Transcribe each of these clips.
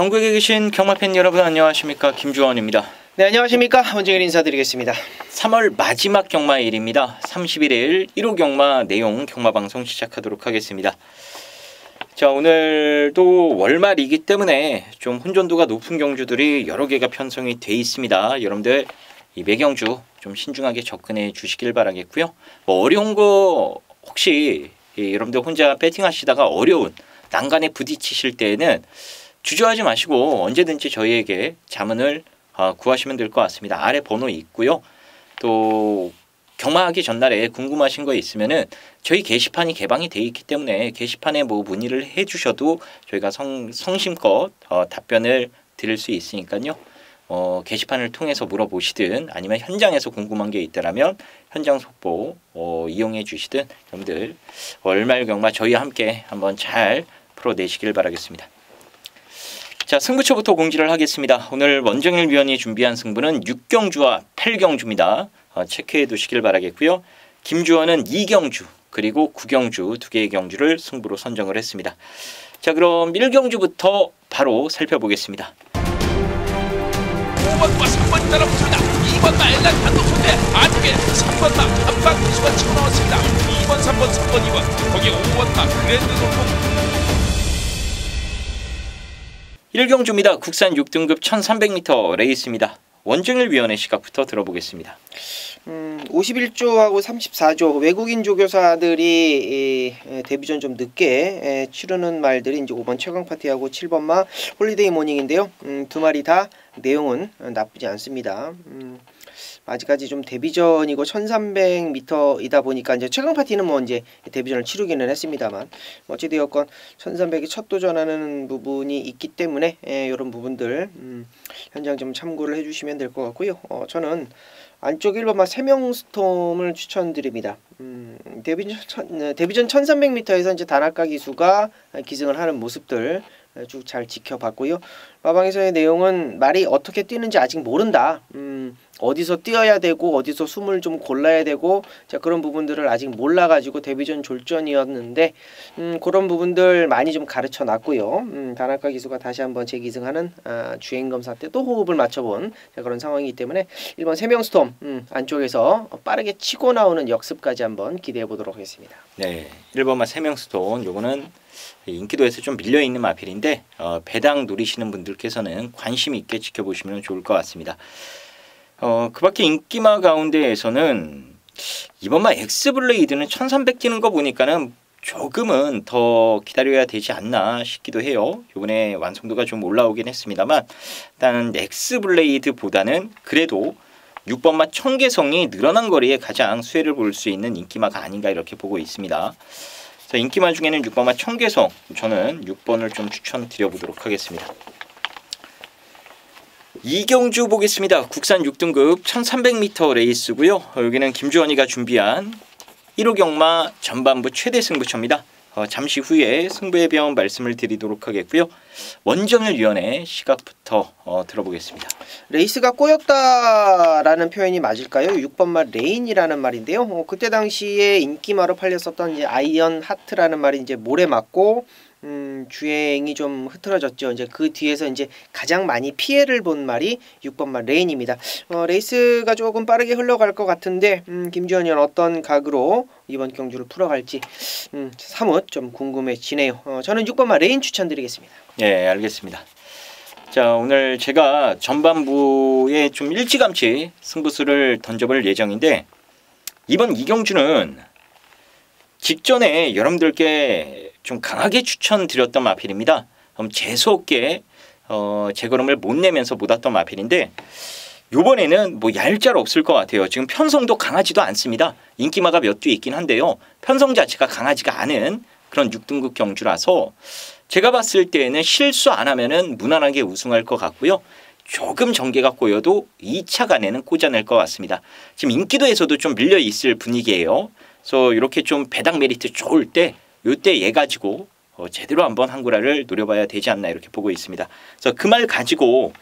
전국에 계신 경마팬 여러분 안녕하십니까 김주원입니다. 네 안녕하십니까 원정일 인사드리겠습니다. 3월 마지막 경마일입니다. 31일 1호 경마 내용 경마 방송 시작하도록 하겠습니다. 자 오늘도 월말이기 때문에 좀 혼전도가 높은 경주들이 여러 개가 편성이 돼 있습니다. 여러분들 이 매경주 좀 신중하게 접근해 주시길 바라겠고요. 뭐 어려운 거 혹시 여러분들 혼자 배팅하시다가 어려운 난간에 부딪히실 때에는 주저하지 마시고 언제든지 저희에게 자문을 어, 구하시면 될 것 같습니다. 아래 번호 있고요. 또 경마하기 전날에 궁금하신 거 있으면은 저희 게시판이 개방이 돼 있기 때문에 게시판에 뭐 문의를 해주셔도 저희가 성, 성심껏 어, 답변을 드릴 수 있으니까요. 어, 게시판을 통해서 물어보시든 아니면 현장에서 궁금한 게 있다라면 현장 속보 어, 이용해 주시든 여러분들 월말 경마 저희와 함께 한번 잘 풀어내시길 바라겠습니다. 자 승부처부터 공지를 하겠습니다. 오늘 원정일 위원이 준비한 승부는 6경주와 8경주입니다. 어, 체크해 두시길 바라겠고요. 김주원은 2경주 그리고 9경주 두 개의 경주를 승부로 선정을 했습니다. 자 그럼 1경주부터 바로 살펴보겠습니다. 5번과 3번 따라붙습니다. 2번과 엘란 단독 손대 안쪽에 3번과 한방 기수가 치고 나왔습니다. 2번, 3번, 3번, 2번 거기에 5번과 그랜드 노통 1경주입니다. 국산 6등급 1300m 레이스입니다. 원정일 위원의 시각부터 들어보겠습니다. 음, 51조하고 34조 외국인 조교사들이 이, 데뷔전 좀 늦게 에, 치르는 말들이 이제 5번 최강 파티하고 7번마 홀리데이 모닝인데요. 음, 두 마리 다 내용은 나쁘지 않습니다. 음, 아직까지 좀 데뷔전이고 1300m이다 보니까 이제 최강 파티는 뭐 이제 데뷔전을 치르기는 했습니다만 어찌되었건 1300이 첫 도전하는 부분이 있기 때문에 예, 이런 부분들 음, 현장 좀 참고를 해주시면 될 것 같고요. 어, 저는 안쪽 1번마 세명 스톰을 추천드립니다. 음, 데뷔전, 데뷔전 1300m에서 이제 단아까 기수가 기승을 하는 모습들 쭉 잘 지켜봤고요. 마방에서의 내용은 말이 어떻게 뛰는지 아직 모른다. 음, 어디서 뛰어야 되고 어디서 숨을 좀 골라야 되고 자 그런 부분들을 아직 몰라가지고 데뷔전 졸전이었는데 음, 그런 부분들 많이 좀 가르쳐 놨고요. 음, 다나카 기수가 다시 한번 재기승하는 아, 주행 검사 때 또 호흡을 맞춰본 자, 그런 상황이기 때문에 1번 세명 스톰 음, 안쪽에서 빠르게 치고 나오는 역습까지 한번 기대해 보도록 하겠습니다. 네, 1번만 세명스톤 요거는 인기도에서 좀 밀려 있는 마필인데 어, 배당 노리시는 분들께서는 관심 있게 지켜보시면 좋을 것 같습니다. 어, 그 밖에 인기마 가운데에서는 이번만 엑스블레이드는 1300 뛰는 거 보니까는 조금은 더 기다려야 되지 않나 싶기도 해요. 이번에 완성도가 좀 올라오긴 했습니다만 일단 엑스블레이드보다는 그래도 6번마 청계성이 늘어난 거리에 가장 수혜를 볼 수 있는 인기마가 아닌가 이렇게 보고 있습니다. 자, 인기마 중에는 6번마 청계성 저는 6번을 좀 추천드려 보도록 하겠습니다. 이경주 보겠습니다. 국산 6등급 1300m 레이스고요. 어, 여기는 김주원이가 준비한 1호 경마 전반부 최대 승부처입니다. 어, 잠시 후에 승부의 병 말씀을 드리도록 하겠고요. 원정일 위원의 시각부터 어, 들어보겠습니다. 레이스가 꼬였다라는 표현이 맞을까요? 6번말 레인이라는 말인데요. 어, 그때 당시에 인기마로 팔렸었던 이제 아이언 하트라는 말이 이제 모래 맞고 음, 주행이 좀 흐트러졌죠. 이제 그 뒤에서 이제 가장 많이 피해를 본 말이 6번 말 레인입니다. 어, 레이스가 조금 빠르게 흘러갈 것 같은데 음, 김주현이 어떤 각으로 이번 경주를 풀어갈지 음, 사뭇 좀 궁금해지네요. 어, 저는 6번 말 레인 추천드리겠습니다. 예, 알겠습니다. 자, 오늘 제가 전반부에 좀 일찌감치 승부수를 던져볼 예정인데 이번 이경주는 직전에 여러분들께 좀 강하게 추천드렸던 마필입니다. 그럼 재수없게 어, 재걸음을 못 내면서 못 왔던 마필인데 요번에는 뭐 얄짤 없을 것 같아요. 지금 편성도 강하지도 않습니다. 인기마가 몇주 있긴 한데요. 편성 자체가 강하지가 않은 그런 6등급 경주라서 제가 봤을 때는 실수 안 하면은 무난하게 우승할 것 같고요. 조금 전개가 꼬여도 2차 간에는 꽂아낼 것 같습니다. 지금 인기도에서도 좀 밀려 있을 분위기예요. 그래서 이렇게 좀 배당 메리트 좋을 때 요때 얘 가지고 어, 제대로 한번 한구라를 노려봐야 되지 않나 이렇게 보고 있습니다. 그래서 그 말 가지고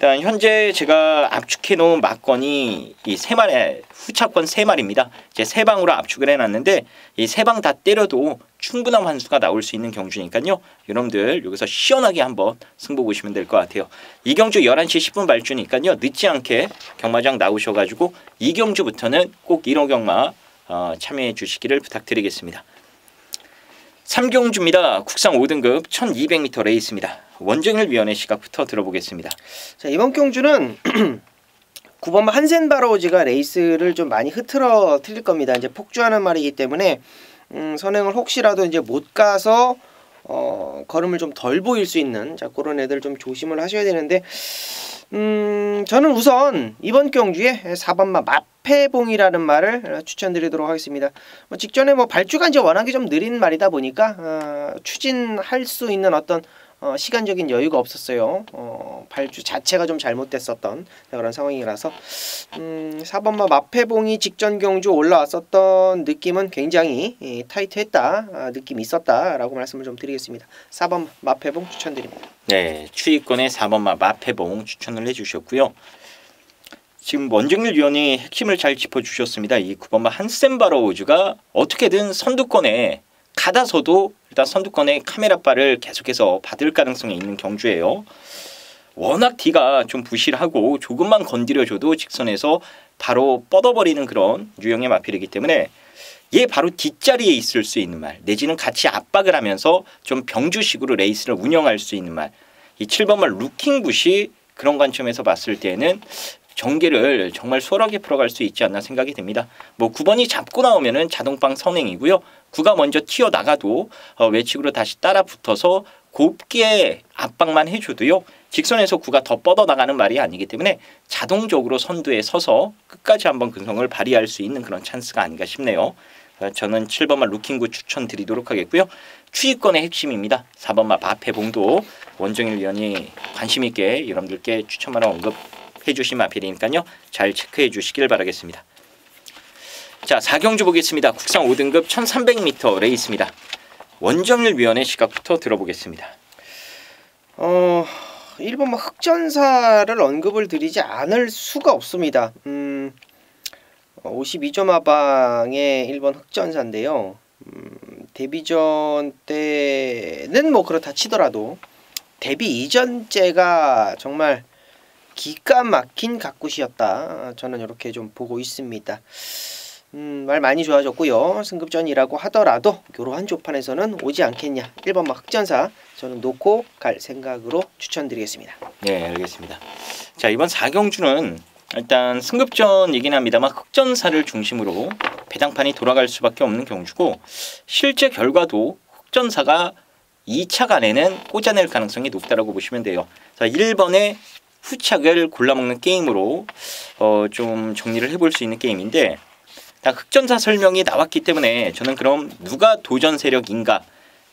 일단 현재 제가 압축해 놓은 막건이 이 세 마리 후차권 세 마리입니다. 이제 세 방으로 압축을 해놨는데 이 세 방 다 때려도 충분한 환수가 나올 수 있는 경주니까요. 여러분들 여기서 시원하게 한번 승부 보시면 될 것 같아요. 이 경주 11시 10분 발주니까요. 늦지 않게 경마장 나오셔가지고 이 경주부터는 꼭 1호 경마 어, 참여해 주시기를 부탁드리겠습니다. 3경주입니다. 국상 5등급 1200m 레이스입니다. 원정일 위원의 시각부터 들어보겠습니다. 자 이번 경주는 9번 한센 바로우즈가 레이스를 좀 많이 흐트러 틀릴 겁니다. 이제 폭주하는 말이기 때문에 음, 선행을 혹시라도 이제 못 가서 어, 걸음을 좀 덜 보일 수 있는 자 그런 애들 좀 조심을 하셔야 되는데 음, 저는 우선 이번 경주에 4번마 마 패봉이라는 말을 추천드리도록 하겠습니다. 뭐 직전에 뭐 발주가 이제 워낙에 좀 느린 말이다 보니까 어, 추진할 수 있는 어떤 어, 시간적인 여유가 없었어요. 어, 발주 자체가 좀 잘못됐었던 그런 상황이라서 음, 4번마 마패봉이 직전 경주 올라왔었던 느낌은 굉장히 예, 타이트했다 아, 느낌이 있었다라고 말씀을 좀 드리겠습니다. 4번 마패봉 추천드립니다. 네, 추위권의 4번마 마패봉 추천을 해주셨고요. 지금 원정일 위원이 핵심을 잘 짚어주셨습니다. 이 9번마 한센 바로우즈가 어떻게든 선두권에 가다서도 일단 선두권의 카메라바를 계속해서 받을 가능성이 있는 경주예요. 워낙 뒤가 좀 부실하고 조금만 건드려줘도 직선에서 바로 뻗어버리는 그런 유형의 마필이기 때문에 얘 바로 뒷자리에 있을 수 있는 말 내지는 같이 압박을 하면서 좀 병주식으로 레이스를 운영할 수 있는 말이 7번 말 루킹 붓이 그런 관점에서 봤을 때는 전개를 정말 수월하게 풀어갈 수 있지 않나 생각이 됩니다. 뭐 9번이 잡고 나오면은 자동방 선행이고요. 9가 먼저 튀어 나가도 어, 외측으로 다시 따라 붙어서 곱게 압박만 해줘도요. 직선에서 9가 더 뻗어 나가는 말이 아니기 때문에 자동적으로 선두에 서서 끝까지 한번 근성을 발휘할 수 있는 그런 찬스가 아닌가 싶네요. 어, 저는 7번마 루킹구 추천드리도록 하겠고요. 추위권의 핵심입니다. 4번마 마패봉도 원정일 위원이 관심 있게 여러분들께 추천만 언급 해 주신 마필이니까요. 잘 체크해 주시길 바라겠습니다. 자, 4경주 보겠습니다. 국상 5등급 1300m 레이스입니다. 원정일 위원의 시각부터 들어보겠습니다. 어, 1번 뭐 흑전사를 언급을 드리지 않을 수가 없습니다. 음, 52점 하방의 1번 흑전사인데요. 음, 데뷔전 때는 뭐 그렇다 치더라도 데뷔 이전째가 정말 기가 막힌 가꾸시였다. 저는 이렇게 좀 보고 있습니다. 음, 말 많이 좋아졌고요. 승급전이라고 하더라도 이러한 조판에서는 오지 않겠냐. 1번 막 흑전사 저는 놓고 갈 생각으로 추천드리겠습니다. 네, 알겠습니다. 자, 이번 4경주는 일단 승급전이긴 합니다만 흑전사를 중심으로 배당판이 돌아갈 수밖에 없는 경주고 실제 결과도 흑전사가 2차 간에는 꽂아낼 가능성이 높다라고 보시면 돼요. 자, 1번에 후착을 골라먹는 게임으로 어, 좀 정리를 해볼 수 있는 게임인데 다 흑전사 설명이 나왔기 때문에 저는 그럼 누가 도전 세력인가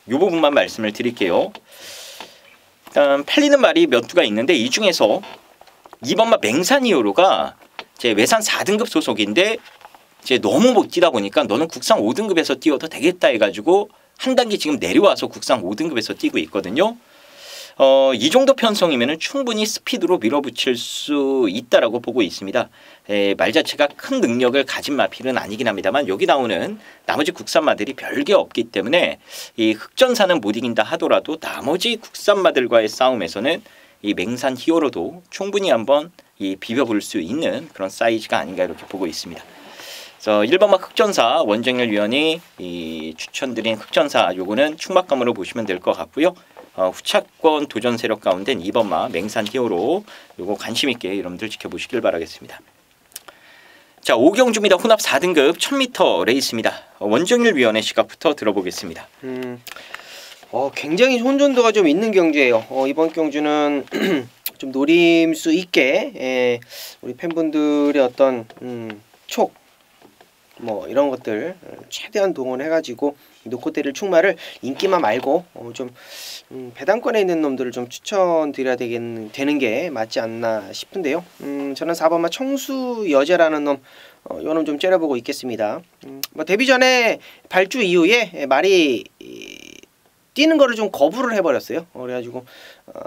이 부분만 말씀을 드릴게요. 일단 팔리는 말이 몇 두가 있는데 이 중에서 2번마 맹산이오로가 제 외산 4등급 소속인데 이제 너무 못 뛰다 보니까 너는 국상 5등급에서 뛰어도 되겠다 해가지고 한 단계 지금 내려와서 국상 5등급에서 뛰고 있거든요. 어, 이 정도 편성이면 충분히 스피드로 밀어붙일 수 있다라고 보고 있습니다. 에, 말 자체가 큰 능력을 가진 마필은 아니긴 합니다만 여기 나오는 나머지 국산 마들이 별게 없기 때문에 이 흑전사는 못 이긴다 하더라도 나머지 국산 마들과의 싸움에서는 이 맹산 히어로도 충분히 한번 이 비벼볼 수 있는 그런 사이즈가 아닌가 이렇게 보고 있습니다. 그래서 1번막 흑전사 원정열 위원이 이 추천드린 흑전사 요거는 충막감으로 보시면 될 것 같고요. 어, 후차권 도전 세력 가운데 2번마 맹산 히어로 요거 관심 있게 여러분들 지켜보시길 바라겠습니다. 자, 오경주입니다. 혼합 4등급 1000m 레이스입니다. 원정일 위원의 시각부터 들어보겠습니다. 음, 어, 굉장히 혼전도가 좀 있는 경주예요. 어, 이번 경주는 좀 노림수 있게 예, 우리 팬분들의 어떤 음, 촉, 뭐 이런 것들 최대한 동원해가지고 노코테를 충마를 인기만 말고 어, 좀 음, 배당권에 있는 놈들을 좀 추천드려야 되겠는, 되는 게 맞지 않나 싶은데요. 음, 저는 4번마 청수 여제라는 놈, 어, 요놈 좀 째려보고 있겠습니다. 음, 뭐 데뷔 전에 발주 이후에 말이 이, 뛰는 거를 좀 거부를 해버렸어요. 어, 그래가지고 어,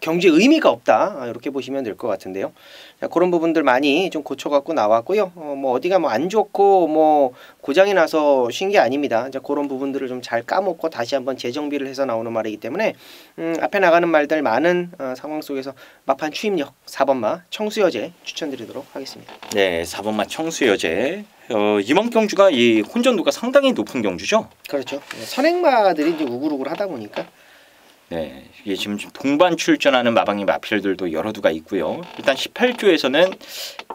경제 의미가 없다 아, 이렇게 보시면 될 것 같은데요. 자, 그런 부분들 많이 좀 고쳐갖고 나왔고요. 어, 뭐 어디가 뭐 안 좋고 뭐 고장이 나서 쉰 게 아닙니다. 자, 그런 부분들을 좀 잘 까먹고 다시 한번 재정비를 해서 나오는 말이기 때문에 음, 앞에 나가는 말들 많은 어, 상황 속에서 마판 추임력 4번마 청수여제 추천드리도록 하겠습니다. 네, 4번마 청수여제. 어, 이번 경주가 이 혼전도가 상당히 높은 경주죠. 그렇죠. 네, 선행마들이 이제 우글우글 하다 보니까 네, 이게 지금 동반 출전하는 마방이 마필들도 여러 두가 있고요. 일단 18조에서는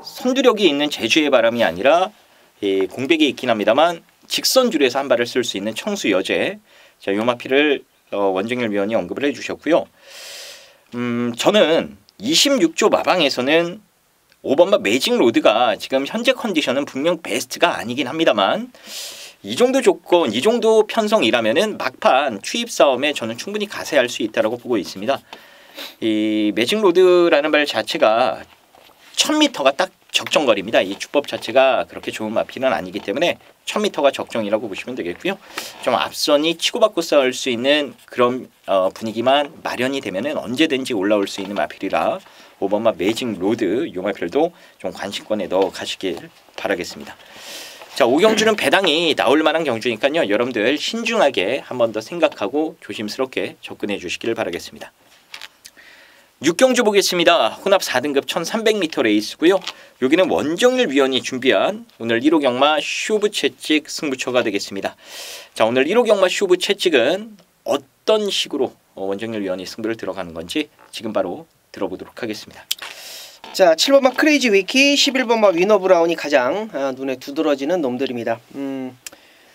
선두력이 있는 제주의 바람이 아니라 이 공백이 있긴 합니다만 직선 줄에서 한 발을 쓸 수 있는 청수 여제. 자, 요 마필을 어, 원정열 위원이 언급을 해주셨고요. 음, 저는 26조 마방에서는 5번마 매직 로드가 지금 현재 컨디션은 분명 베스트가 아니긴 합니다만 이 정도 조건, 이 정도 편성이라면은 막판 추입 싸움에 저는 충분히 가세할 수 있다라고 보고 있습니다. 이 매직 로드라는 말 자체가 1000m가 딱 적정거리입니다. 이 주법 자체가 그렇게 좋은 마피는 아니기 때문에 1000m가 적정이라고 보시면 되겠고요. 좀 앞선이 치고받고 싸울 수 있는 그런 어, 분위기만 마련이 되면은 언제든지 올라올 수 있는 마필이라 5번마 매직 로드 요 마필도 좀 관심권에 넣어 가시길 바라겠습니다. 자, 오경주는 배당이 나올 만한 경주니까요. 여러분들 신중하게 한 번 더 생각하고 조심스럽게 접근해 주시길 바라겠습니다. 6경주 보겠습니다. 혼합 4등급 1300m 레이스고요. 여기는 원정일 위원이 준비한 오늘 1호 경마 쇼부 채찍 승부처가 되겠습니다. 자, 오늘 1호 경마 쇼부 채찍은 어떤 식으로 원정일 위원이 승부를 들어가는 건지 지금 바로 들어보도록 하겠습니다. 자, 7번마 크레이지 위키, 11번마 위너 브라운이 가장 아, 눈에 두드러지는 놈들입니다. 음,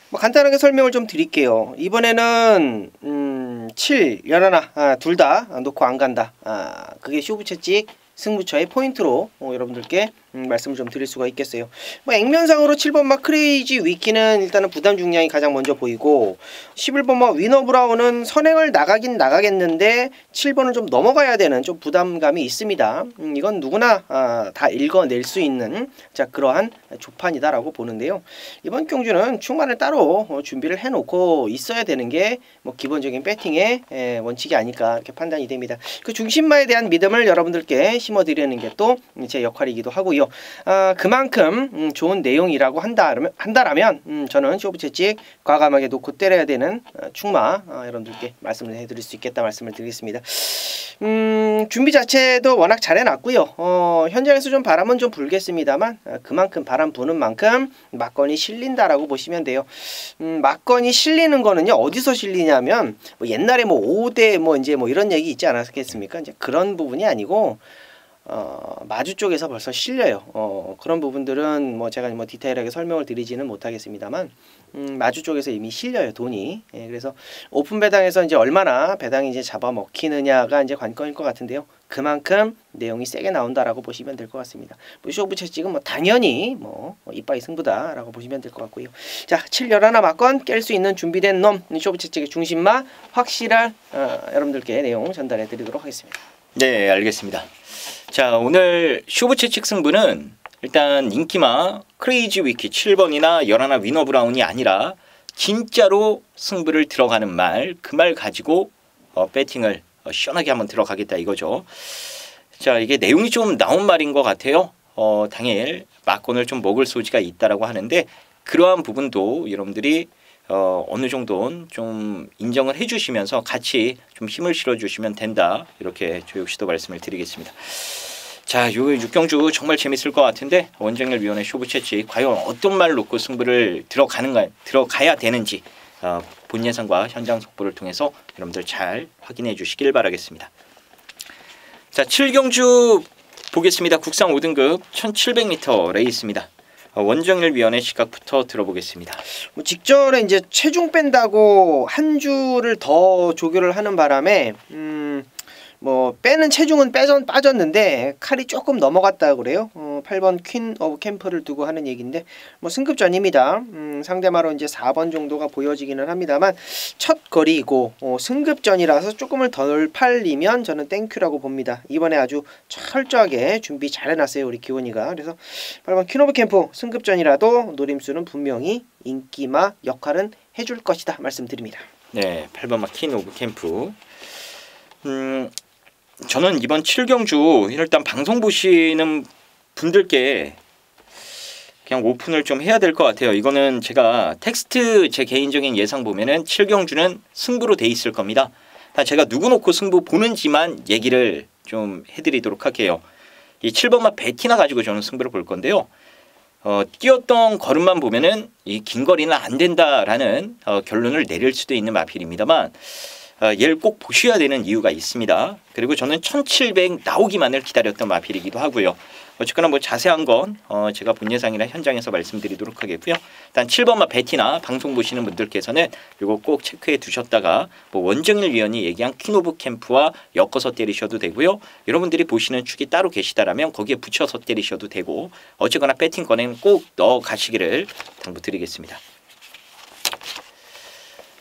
뭐 간단하게 설명을 좀 드릴게요. 이번에는 음, 7, 11, 아, 둘다 놓고 안 간다. 아, 그게 쇼부 채찍 승부처의 포인트로 어, 여러분들께 음, 말씀을 좀 드릴 수가 있겠어요. 뭐 액면상으로 7번마 크레이지 위키는 일단은 부담 중량이 가장 먼저 보이고 11번마 위너 브라운은 선행을 나가긴 나가겠는데 7번을 좀 넘어가야 되는 좀 부담감이 있습니다. 음, 이건 누구나 아, 다 읽어낼 수 있는 자 그러한 조판이다라고 보는데요. 이번 경주는 충만을 따로 어, 준비를 해놓고 있어야 되는 게 뭐 기본적인 배팅의 에, 원칙이 아닐까 이렇게 판단이 됩니다. 그 중심마에 대한 믿음을 여러분들께 심어드리는 게 또 제 역할이기도 하고요. 아, 그만큼 음, 좋은 내용이라고 한다, 한다라면 음, 저는 쇼부 채찍 과감하게 놓고 때려야 되는 어, 충마 어, 여러분들께 말씀을 해드릴 수 있겠다 말씀을 드리겠습니다. 음, 준비 자체도 워낙 잘 해놨고요. 어, 현장에서 좀 바람은 좀 불겠습니다만 어, 그만큼 바람 부는 만큼 막건이 실린다라고 보시면 돼요. 음, 막건이 실리는 거는요 어디서 실리냐면 뭐 옛날에 뭐 5대 뭐 이제 뭐 이런 얘기 있지 않았겠습니까? 이제 그런 부분이 아니고 어, 마주 쪽에서 벌써 실려요. 어, 그런 부분들은 뭐 제가 뭐 디테일하게 설명을 드리지는 못하겠습니다만 음, 마주 쪽에서 이미 실려요 돈이. 예, 그래서 오픈 배당에서 이제 얼마나 배당이 이제 잡아 먹히느냐가 이제 관건일 것 같은데요. 그만큼 내용이 세게 나온다라고 보시면 될 것 같습니다. 뭐 쇼부 채찍은 뭐 당연히 뭐 이빠이 승부다라고 보시면 될 것 같고요. 자, 7, 11 맞건 깰 수 있는 준비된 놈 쇼부 채찍의 중심마 확실한 어, 여러분들께 내용 전달해 드리도록 하겠습니다. 네, 알겠습니다. 자, 오늘 쇼부 채찍 승부는 일단 인기마 크레이지 위키 7번이나 열하나 위너 브라운이 아니라 진짜로 승부를 들어가는 말, 그 말 가지고 어, 배팅을 어, 시원하게 한번 들어가겠다 이거죠. 자, 이게 내용이 좀 나온 말인 것 같아요. 어, 당일 막건을 좀 먹을 소지가 있다라고 하는데 그러한 부분도 여러분들이 어, 어느 정도는 좀 인정을 해주시면서 같이 좀 힘을 실어주시면 된다 이렇게 조 역시도 말씀을 드리겠습니다. 자, 요 육경주 정말 재밌을 것 같은데 원정열 위원회 쇼부 채치 과연 어떤 말 놓고 승부를 들어가는가 들어가야 되는지 어, 본 예상과 현장 속보를 통해서 여러분들 잘 확인해 주시길 바라겠습니다. 자, 7경주 보겠습니다. 국상 5등급 1700m 레이스입니다. 어, 원정일 위원회 시각부터 들어보겠습니다. 뭐 직전에 이제 체중 뺀다고 한 주를 더 조교를 하는 바람에 음. 뭐 빼는 체중은 빼전 빠졌는데 칼이 조금 넘어갔다 그래요. 어, 8번 퀸 오브 캠프를 두고 하는 얘기인데 뭐 승급전입니다. 음, 상대마로 이제 4번 정도가 보여지기는 합니다만 첫 거리이고 어, 승급전이라서 조금을 덜 팔리면 저는 땡큐라고 봅니다. 이번에 아주 철저하게 준비 잘 해놨어요 우리 기원이가. 그래서 8번 퀸 오브 캠프 승급전이라도 노림수는 분명히 인기마 역할은 해줄 것이다 말씀드립니다. 네, 8번 마킨 오브 캠프. 음, 저는 이번 7경주 일단 방송 보시는 분들께 그냥 오픈을 좀 해야 될 것 같아요. 이거는 제가 텍스트 제 개인적인 예상 보면은 7경주는 승부로 돼 있을 겁니다. 제가 누구 놓고 승부 보는지만 얘기를 좀 해드리도록 할게요. 이 7번마 베티나 가지고 저는 승부를 볼 건데요. 어, 뛰었던 걸음만 보면은 이 긴 거리는 안 된다라는 어, 결론을 내릴 수도 있는 마필입니다만 어, 얘를 꼭 보셔야 되는 이유가 있습니다. 그리고 저는 1700 나오기만을 기다렸던 마필이기도 하고요. 어쨌거나 뭐 자세한 건 어, 제가 본 예상이나 현장에서 말씀드리도록 하겠고요. 일단 7번 마 베티나 방송 보시는 분들께서는 이거 꼭 체크해 두셨다가 뭐 원정일 위원이 얘기한 퀸오브 캠프와 엮어서 때리셔도 되고요. 여러분들이 보시는 축이 따로 계시다라면 거기에 붙여서 때리셔도 되고 어쨌거나 배팅권에는 꼭 넣어 가시기를 당부드리겠습니다.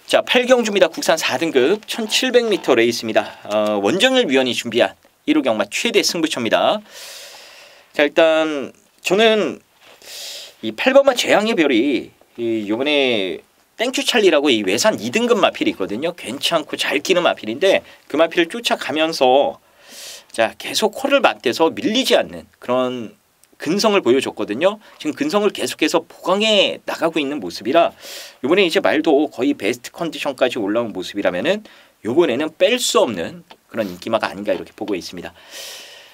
자, 8경주입니다. 국산 4등급 1700m 레이스입니다. 어, 원정일 위원이 준비한 1호 경마 최대 승부처입니다. 자 일단 저는 이 8번마 재앙의 별이 이 요번에 땡큐 찰리라고 이 외산 2등급 마필이 있거든요. 괜찮고 잘 끼는 마필인데 그 마필을 쫓아가면서 자 계속 코를 맞대서 밀리지 않는 그런 근성을 보여줬거든요. 지금 근성을 계속해서 보강해 나가고 있는 모습이라 이번에 이제 말도 거의 베스트 컨디션까지 올라온 모습이라면은 요번에는 뺄 수 없는 그런 인기마가 아닌가 이렇게 보고 있습니다.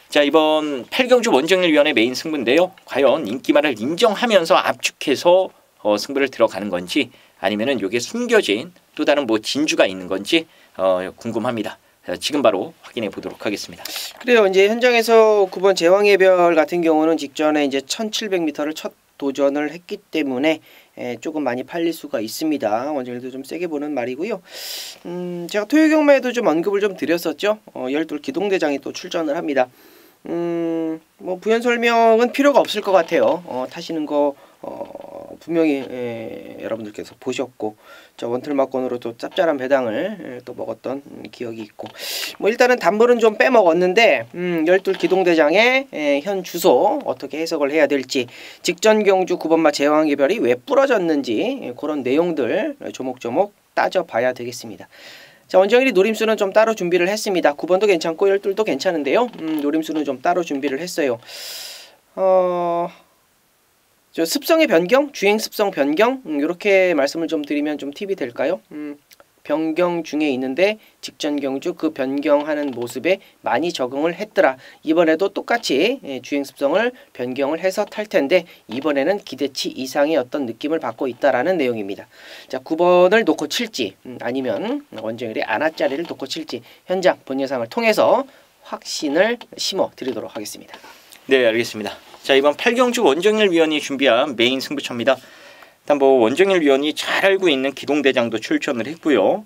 자 이번 8경주 원정일위원회 메인 승부인데요. 과연 인기만을 인정하면서 압축해서 어, 승부를 들어가는 건지 아니면은 이게 숨겨진 또 다른 뭐 진주가 있는 건지 어, 궁금합니다. 지금 바로 확인해 보도록 하겠습니다. 그래요. 이제 현장에서 9번 제왕의 별 같은 경우는 직전에 이제 1700m를 첫 도전을 했기 때문에 에, 조금 많이 팔릴 수가 있습니다. 원정일도 좀 세게 보는 말이고요. 음, 제가 토요 경매에도 좀 언급을 좀 드렸었죠. 어, 열둘 기동대장이 또 출전을 합니다. 음, 뭐 부연 설명은 필요가 없을 것 같아요. 어, 타시는 거 어, 분명히 예, 여러분들께서 보셨고 저 원틀마권으로 또 짭짤한 배당을 예, 또 먹었던 음, 기억이 있고 뭐 일단은 단물은 좀 빼먹었는데 음, 열둘 기동대장의 예, 현 주소 어떻게 해석을 해야 될지 직전 경주 9번마 제왕개별이 왜 부러졌는지 예, 그런 내용들 조목조목 따져봐야 되겠습니다. 자, 원정일이 노림수는 좀 따로 준비를 했습니다. 9번도 괜찮고 12도 괜찮은데요. 음, 노림수는 좀 따로 준비를 했어요. 어... 저 습성의 변경, 주행 습성 변경 음, 이렇게 말씀을 좀 드리면 좀 팁이 될까요? 음, 변경 중에 있는데 직전 경주 그 변경하는 모습에 많이 적응을 했더라. 이번에도 똑같이 예, 주행 습성을 변경을 해서 탈 텐데 이번에는 기대치 이상의 어떤 느낌을 받고 있다라는 내용입니다. 자, 9번을 놓고 칠지 음, 아니면 원정일의 아나짜리를 놓고 칠지 현장 본 예상을 통해서 확신을 심어 드리도록 하겠습니다. 네, 알겠습니다. 자, 이번 8경주 원정일 위원이 준비한 메인 승부처입니다. 일단 뭐 원정일 위원이 잘 알고 있는 기동대장도 출전을 했고요.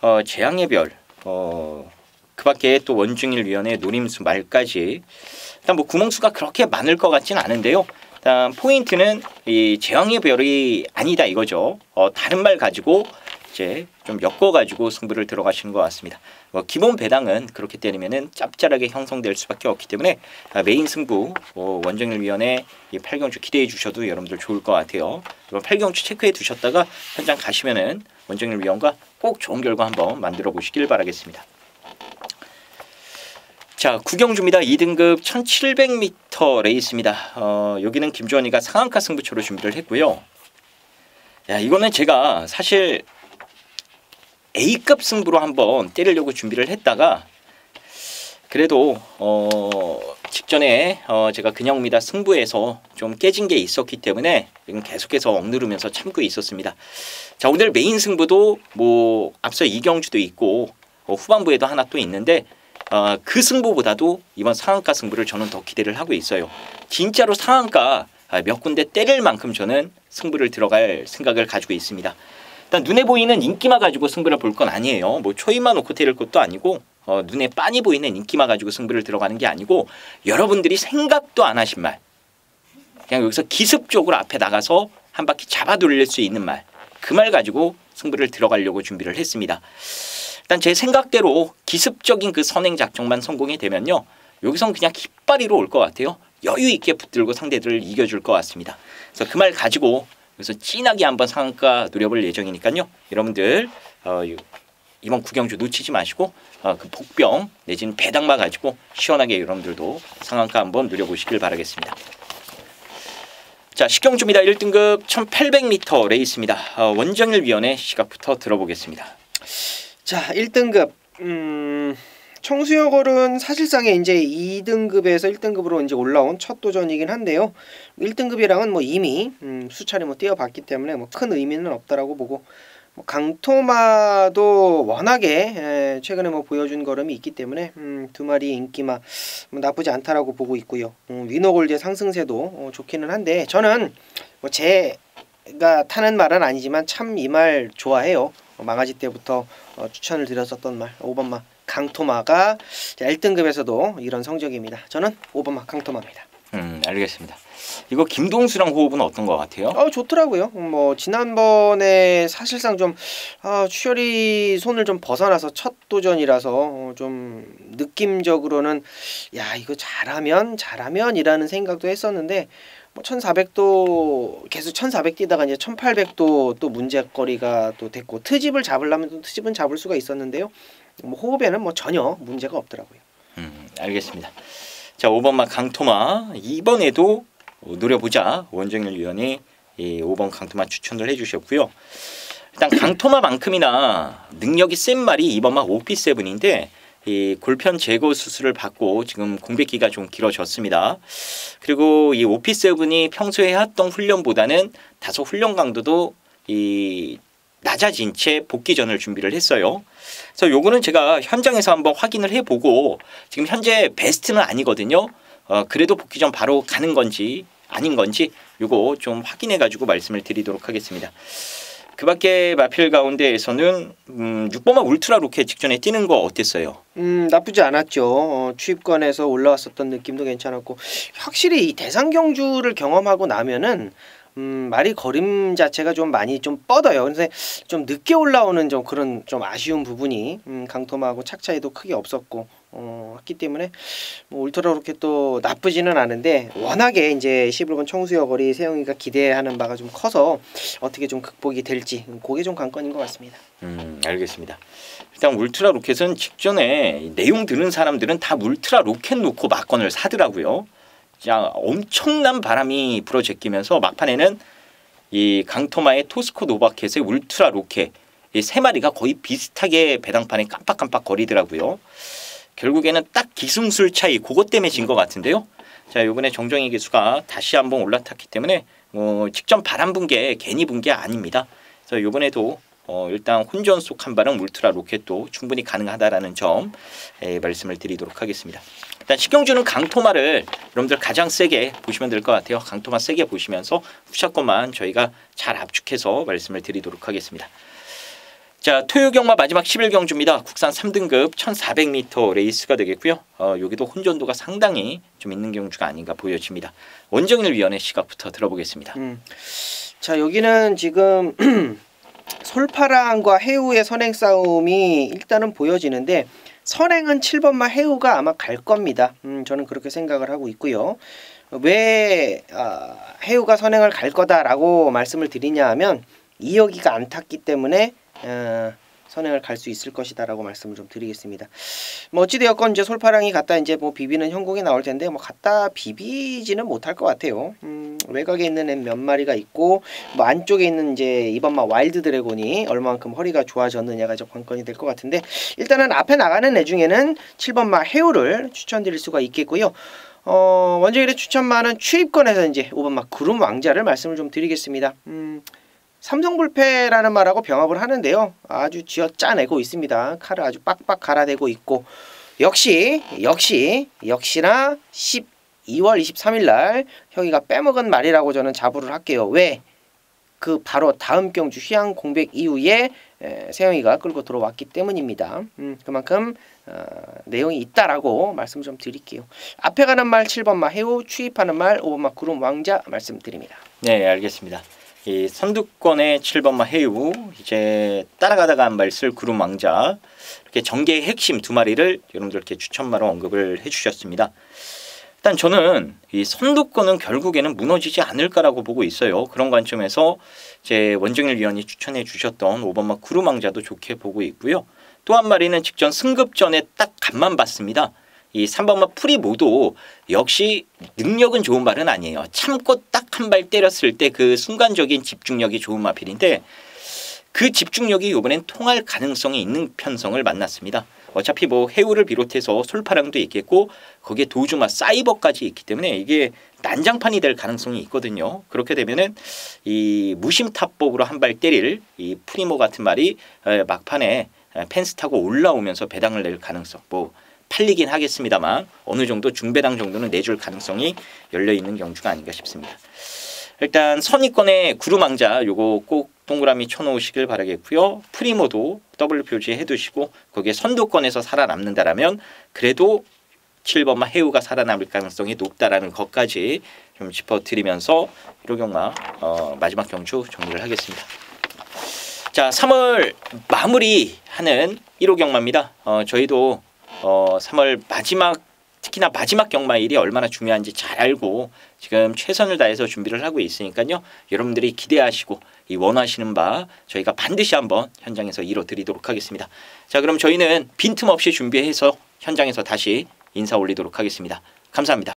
어, 재앙의 별, 어, 그 밖에 또 원중일 위원의 노림수 말까지 일단 뭐 구멍수가 그렇게 많을 것 같지는 않은데요. 일단 포인트는 이 재앙의 별이 아니다 이거죠. 어, 다른 말 가지고 이제 좀 엮어가지고 승부를 들어가시는 것 같습니다. 뭐 기본 배당은 그렇게 때리면은 짭짤하게 형성될 수밖에 없기 때문에 아, 메인 승부 뭐 원정일 위원회 이 8경주 기대해 주셔도 여러분들 좋을 것 같아요. 이번 8경주 체크해 두셨다가 현장 가시면은 원정일 위원과 꼭 좋은 결과 한번 만들어 보시길 바라겠습니다. 자, 구경주입니다. 2등급 1700m 레이스입니다. 어, 여기는 김주원이가 상한가 승부처로 준비를 했고요. 야, 이거는 제가 사실 A급 승부로 한번 때리려고 준비를 했다가 그래도 어 직전에 어 제가 근영미다 승부에서 좀 깨진 게 있었기 때문에 계속해서 억누르면서 참고 있었습니다. 자 오늘 메인 승부도 뭐 앞서 이경주도 있고 어 후반부에도 하나 또 있는데 어, 그 승부보다도 이번 상한가 승부를 저는 더 기대를 하고 있어요. 진짜로 상한가 몇 군데 때릴 만큼 저는 승부를 들어갈 생각을 가지고 있습니다. 일단 눈에 보이는 인기만 가지고 승부를 볼 건 아니에요. 뭐 초입만 놓고 때릴 것도 아니고 어, 눈에 빤히 보이는 인기만 가지고 승부를 들어가는 게 아니고 여러분들이 생각도 안 하신 말 그냥 여기서 기습적으로 앞에 나가서 한 바퀴 잡아 돌릴 수 있는 말 그 말 가지고 승부를 들어가려고 준비를 했습니다. 일단 제 생각대로 기습적인 그 선행 작전만 성공이 되면요. 여기선 그냥 깃발이로 올 것 같아요. 여유 있게 붙들고 상대들을 이겨줄 것 같습니다. 그래서 그 말 가지고 그래서 진하게 한번 상한가 노려볼 예정이니까요. 여러분들 어, 이번 구경주 놓치지 마시고 어, 그 복병 내지는 배당마 가지고 시원하게 여러분들도 상한가 한번 누려보시길 바라겠습니다. 자 식경주입니다. 1등급 1800m 레이스입니다. 어, 원정일 위원의 시각부터 들어보겠습니다. 자, 1등급 음 청수여걸은 사실상에 이제 2등급에서 1등급으로 이제 올라온 첫 도전이긴 한데요. 1등급이랑은 뭐 이미 음, 수차례 뭐 뛰어봤기 때문에 뭐 큰 의미는 없다라고 보고 뭐 강토마도 워낙에 에, 최근에 뭐 보여준 걸음이 있기 때문에 음, 두 마리 인기마 뭐 나쁘지 않다라고 보고 있고요. 음, 위너골드의 상승세도 어, 좋기는 한데 저는 뭐 제가 타는 말은 아니지만 참 이 말 좋아해요. 어, 망아지 때부터 어, 추천을 드렸었던 말 5번마 강토마가 1등급에서도 이런 성적입니다. 저는 5번마 강토마입니다. 음 알겠습니다. 이거 김동수랑 호흡은 어떤 것 같아요? 어 좋더라고요. 뭐 지난번에 사실상 좀 아, 추열이 손을 좀 벗어나서 첫 도전이라서 어, 좀 느낌적으로는 야 이거 잘하면 잘하면이라는 생각도 했었는데 뭐 1400도 계속 1400 뛰다가 이제 1800도 또 문제거리가 또 됐고 트집을 잡으려면 또 트집은 잡을 수가 있었는데요. 뭐 호흡에는 뭐 전혀 문제가 없더라고요. 음 알겠습니다. 자 5번마 강토마 이번에도 노려보자 원정일 위원이 이 5번 강토마 추천을 해주셨고요. 일단 강토마만큼이나 능력이 센 말이 2번마 오피7인데 이 골편 제거 수술을 받고 지금 공백기가 좀 길어졌습니다. 그리고 이 오피7이 평소에 해왔던 훈련보다는 다소 훈련 강도도 이 낮아진 채 복귀 전을 준비를 했어요. 그래서 요거는 제가 현장에서 한번 확인을 해보고 지금 현재 베스트는 아니거든요. 어, 그래도 복귀 전 바로 가는 건지 아닌 건지 요거 좀 확인해 가지고 말씀을 드리도록 하겠습니다. 그 밖에 마필 가운데에서는 음, 6번마 울트라 로켓 직전에 뛰는 거 어땠어요? 음 나쁘지 않았죠. 어, 취입권에서 올라왔었던 느낌도 괜찮았고 확실히 이 대상 경주를 경험하고 나면은 음, 말이 거림 자체가 좀 많이 좀 뻗어요. 그래서 좀 늦게 올라오는 좀 그런 좀 아쉬운 부분이 음, 강토마하고 착 차이도 크게 없었고 어, 했기 때문에 뭐 울트라 로켓도 나쁘지는 않은데 워낙에 이제 11번 청수여 거리 세영이가 기대하는 바가 좀 커서 어떻게 좀 극복이 될지 그게 좀 관건인 것 같습니다. 음 알겠습니다. 일단 울트라 로켓은 직전에 내용 들은 사람들은 다 울트라 로켓 놓고 막건을 사더라고요. 자 엄청난 바람이 불어 제끼면서 막판에는 이 강토마의 토스코 노바켓의 울트라 로켓 이 세 마리가 거의 비슷하게 배당판에 깜빡깜빡 거리더라고요. 결국에는 딱 기승술 차이 그것 때문에 진 것 같은데요. 자 이번에 정정희 기수가 다시 한번 올라탔기 때문에 뭐 직전 바람 분게 괜히 분 게 아닙니다. 그래서 이번에도 어, 일단 혼전 속한 발은 울트라 로켓도 충분히 가능하다라는 점 에, 말씀을 드리도록 하겠습니다. 일단 식경주는 강토마를 여러분들 가장 세게 보시면 될 것 같아요. 강토마 세게 보시면서 후샷것만 저희가 잘 압축해서 말씀을 드리도록 하겠습니다. 자, 토요경마 마지막 11경주입니다. 국산 3등급 1400m 레이스가 되겠고요. 어, 여기도 혼전도가 상당히 좀 있는 경주가 아닌가 보여집니다. 원정일 위원의 시각부터 들어보겠습니다. 음. 자 여기는 지금 솔파랑과 해우의 선행 싸움이 일단은 보여지는데 선행은 7번마 해우가 아마 갈 겁니다. 음, 저는 그렇게 생각을 하고 있고요. 왜 아, 해우가 선행을 갈 거다라고 말씀을 드리냐 하면 이여기가 안 탔기 때문에 어, 선행을 갈 수 있을 것이다라고 말씀을 좀 드리겠습니다. 뭐 어찌되었건 이제 솔파랑이 갖다 이제 뭐 비비는 형국이 나올 텐데 뭐 갖다 비비지는 못할 것 같아요. 음, 외곽에 있는 애몇 마리가 있고 뭐 안쪽에 있는 이제 이번마 와일드 드래곤이 얼마만큼 허리가 좋아졌느냐가 좀 관건이 될 것 같은데 일단은 앞에 나가는 애 중에는 7번마 해우를 추천드릴 수가 있겠고요. 어, 원정일의 추천만은 추입권에서 이제 5번마 구름 왕자를 말씀을 좀 드리겠습니다. 음, 삼성불패라는 말하고 병합을 하는데요. 아주 쥐어 짜내고 있습니다. 칼을 아주 빡빡 갈아대고 있고 역시 역시 역시나 12월 23일 날 혁이가 빼먹은 말이라고 저는 자부를 할게요. 왜? 그 바로 다음 경주 휴양 공백 이후에 에, 세영이가 끌고 들어왔기 때문입니다. 음, 그만큼 어, 내용이 있다라고 말씀 좀 드릴게요. 앞에 가는 말 7번마 해우, 추입하는 말 5번마 구름 왕자 말씀드립니다. 네, 알겠습니다. 이 선두권의 7번마 해유 이제 따라가다가 한 발 쓸 구름 왕자 이렇게 전개의 핵심 두 마리를 여러분들께 추천마로 언급을 해주셨습니다. 일단 저는 이 선두권은 결국에는 무너지지 않을까라고 보고 있어요. 그런 관점에서 제 원정일 위원이 추천해 주셨던 5번마 구름 왕자도 좋게 보고 있고요. 또 한 마리는 직전 승급 전에 딱 간만 봤습니다. 이 3번마 프리모도 역시 능력은 좋은 말은 아니에요. 참고 딱 한 발 때렸을 때 그 순간적인 집중력이 좋은 마필인데 그 집중력이 이번엔 통할 가능성이 있는 편성을 만났습니다. 어차피 뭐 해우를 비롯해서 솔파랑도 있겠고 거기에 도주마 사이버까지 있기 때문에 이게 난장판이 될 가능성이 있거든요. 그렇게 되면은 이 무심탑법으로 한 발 때릴 이 프리모 같은 말이 에, 막판에 에, 펜스 타고 올라오면서 배당을 낼 가능성 뭐 팔리긴 하겠습니다만 어느 정도 중배당 정도는 내줄 가능성이 열려 있는 경주가 아닌가 싶습니다. 일단 선입권의 구루망자 요거 꼭 동그라미 쳐놓으시길 바라겠고요. 프리모도 더블 표시해 두시고 거기에 선두권에서 살아남는다라면 그래도 7번마 해우가 살아남을 가능성이 높다라는 것까지 좀 짚어드리면서 1호 경마 어, 마지막 경주 정리를 하겠습니다. 자, 3월 마무리하는 1호 경마입니다. 어, 저희도 어, 3월 마지막 특히나 마지막 경마일이 얼마나 중요한지 잘 알고 지금 최선을 다해서 준비를 하고 있으니까요. 여러분들이 기대하시고 이 원하시는 바 저희가 반드시 한번 현장에서 이뤄 드리도록 하겠습니다. 자, 그럼 저희는 빈틈없이 준비해서 현장에서 다시 인사 올리도록 하겠습니다. 감사합니다.